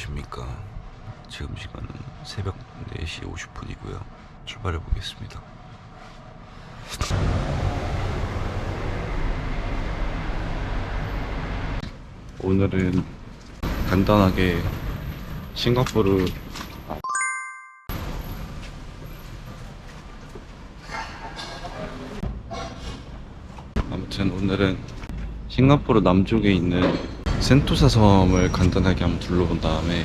안녕하십니까. 지금 시간은 새벽 4시 50분이고요. 출발해 보겠습니다. 오늘은 간단하게 싱가포르 아무튼 오늘은 싱가포르 남쪽에 있는 센토사 섬을 간단하게 한번 둘러본 다음에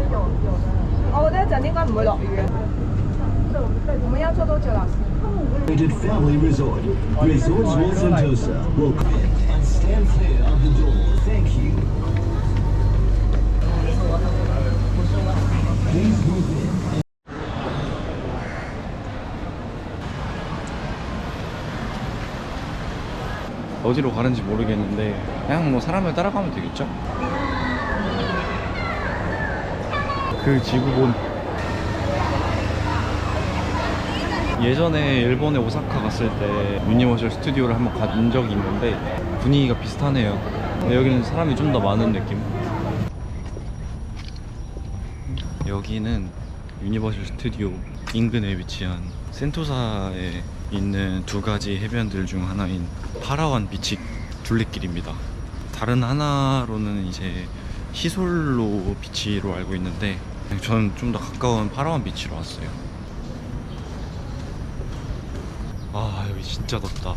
我覺得一陣應該唔會落雨嘅。我們要做多久，老師？ Rated Family Resort. Resorts World Sentosa will and stand clear of the door. Thank you. Please move in. 어디로 가는지 모르겠는데 그냥 뭐 사람을 따라가면 되겠죠? 그 지구본. 예전에 일본에 오사카 갔을 때 유니버셜 스튜디오를 한번 간 적이 있는데 분위기가 비슷하네요. 여기는 사람이 좀 더 많은 느낌. 여기는 유니버셜 스튜디오 인근에 위치한 센토사에 있는 두 가지 해변들 중 하나인 파라완 비치 둘레길입니다. 다른 하나로는 이제 시솔로 비치로 알고 있는데 저는 좀 더 가까운 파라완 비치로 왔어요. 아 여기 진짜 덥다.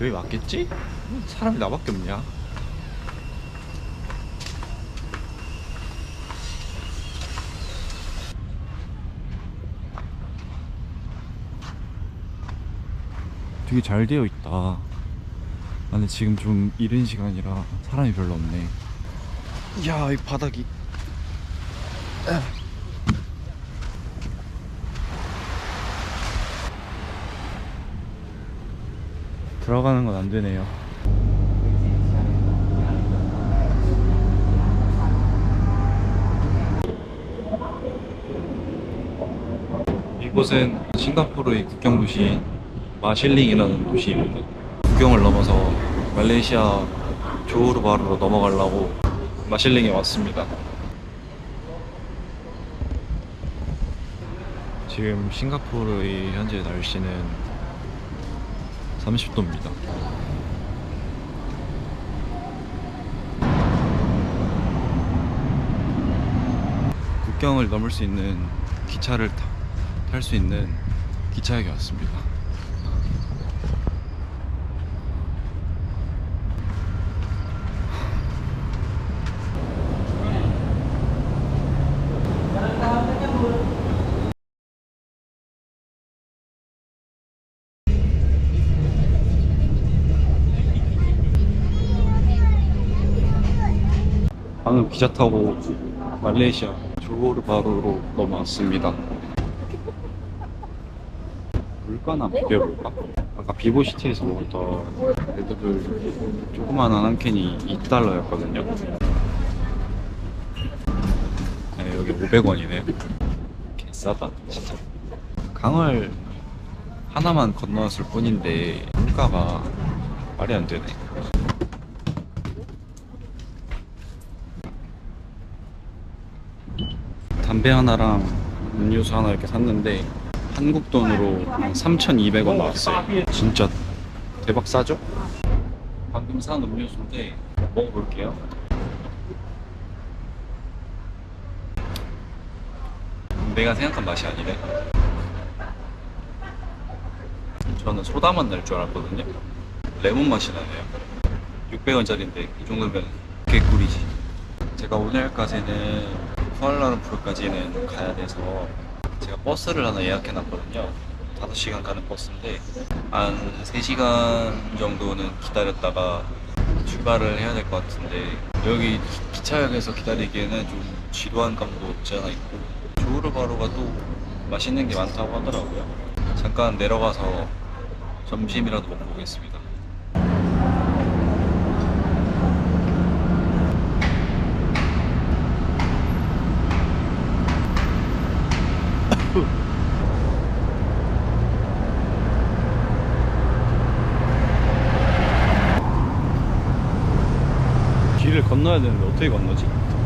여기 맞겠지? 사람이 나밖에 없냐? 되게 잘 되어 있다. 아, 근데 지금 좀 이른 시간이라 사람이 별로 없네. 야, 이 바닥이. 들어가는 건 안 되네요. 이곳은 싱가포르의 국경 도시인 마실링이라는 도시입니다. 국경을 넘어서 말레이시아 조호르바루로 넘어가려고 마실링에 왔습니다. 지금 싱가포르의 현재 날씨는 30도입니다. 국경을 넘을 수 있는 기차를 탈 수 있는 기차역에 왔습니다. 방금 기차 타고 말레이시아 조호르바루로 넘어왔습니다. 물가나 비벼볼까? 아까 비보시티에서 먹었던 레드불 조그만한 한 캔이 2달러였거든요. 500원이네요. 개싸다 진짜. 강을 하나만 건너왔을 뿐인데 물가가 말이 안 되네. 담배 하나랑 음료수 하나 이렇게 샀는데 한국 돈으로 3,200원 나왔어요. 진짜 대박 싸죠? 방금 산 음료수인데 먹어볼게요. 내가 생각한 맛이 아니네. 저는 소다만 날 줄 알았거든요. 레몬 맛이 나네요. 600원짜리인데 이 정도면 개꿀이지. 제가 오늘 까지는 쿠알라룸푸르까지는 가야 돼서 제가 버스를 하나 예약해놨거든요. 5시간 가는 버스인데 한 3시간 정도는 기다렸다가 출발을 해야 될 것 같은데 여기 기차역에서 기다리기에는 좀 지루한 감도 없지 않아 있고 조르바루가 또 맛있는 게 많다고 하더라고요. 잠깐 내려가서 점심이라도 먹고 오겠습니다. 길을 건너야 되는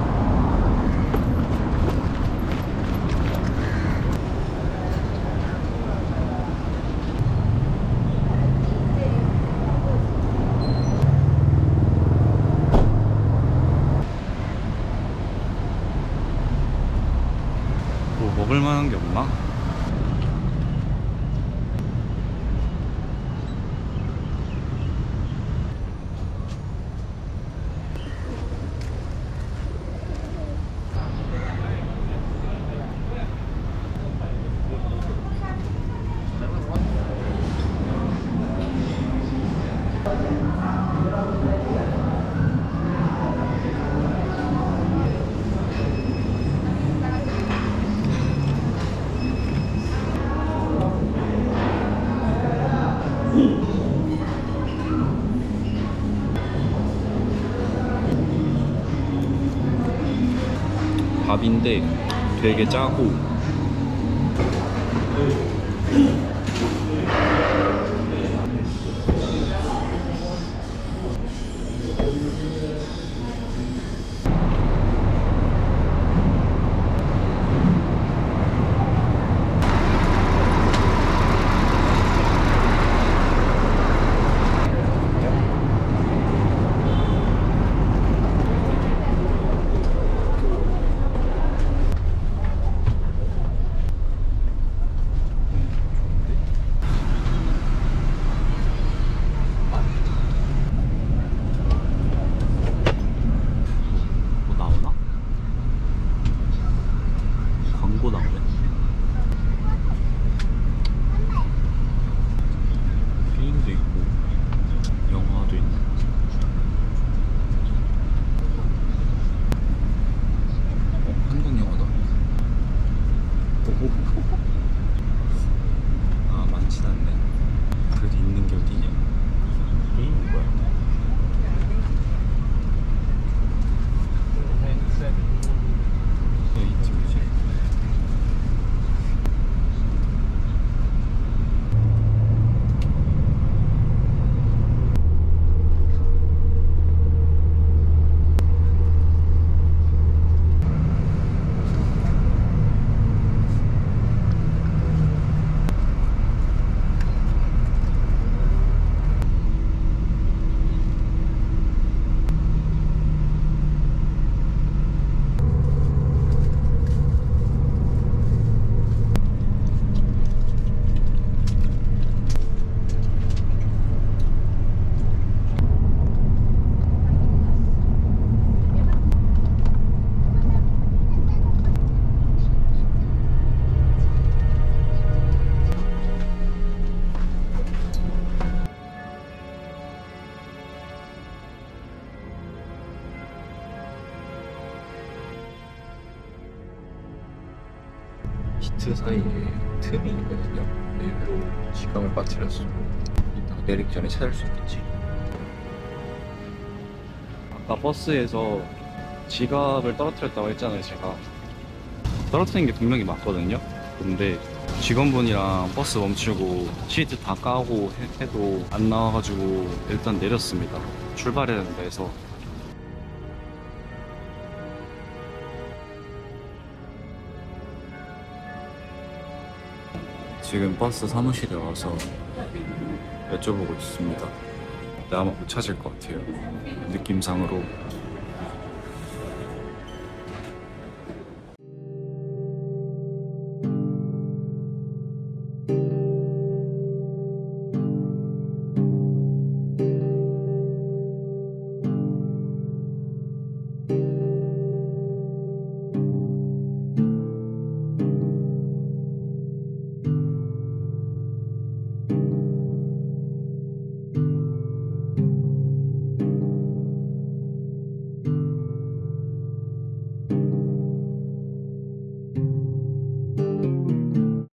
밥인데 되게 짜고 뭐 나오나? 광고 나오네. 게임도 있고 영화도 있네. 어, 한국 영화다. 아 많진 않네. 그래도 히트 사이에 틈이 있거든요. 일로 지갑을 빠뜨렸어. 이따 내리기 전에 찾을 수 있겠지. 아까 버스에서 지갑을 떨어뜨렸다고 했잖아요, 제가. 떨어뜨린 게 분명히 맞거든요. 근데 직원분이랑 버스 멈추고 시트 다 까고 해- 해도 안 나와가지고 일단 내렸습니다. 출발해야 된다 해서 지금 버스 사무실에 와서 여쭤보고 있습니다. 근데 아마 못 찾을 것 같아요. 느낌상으로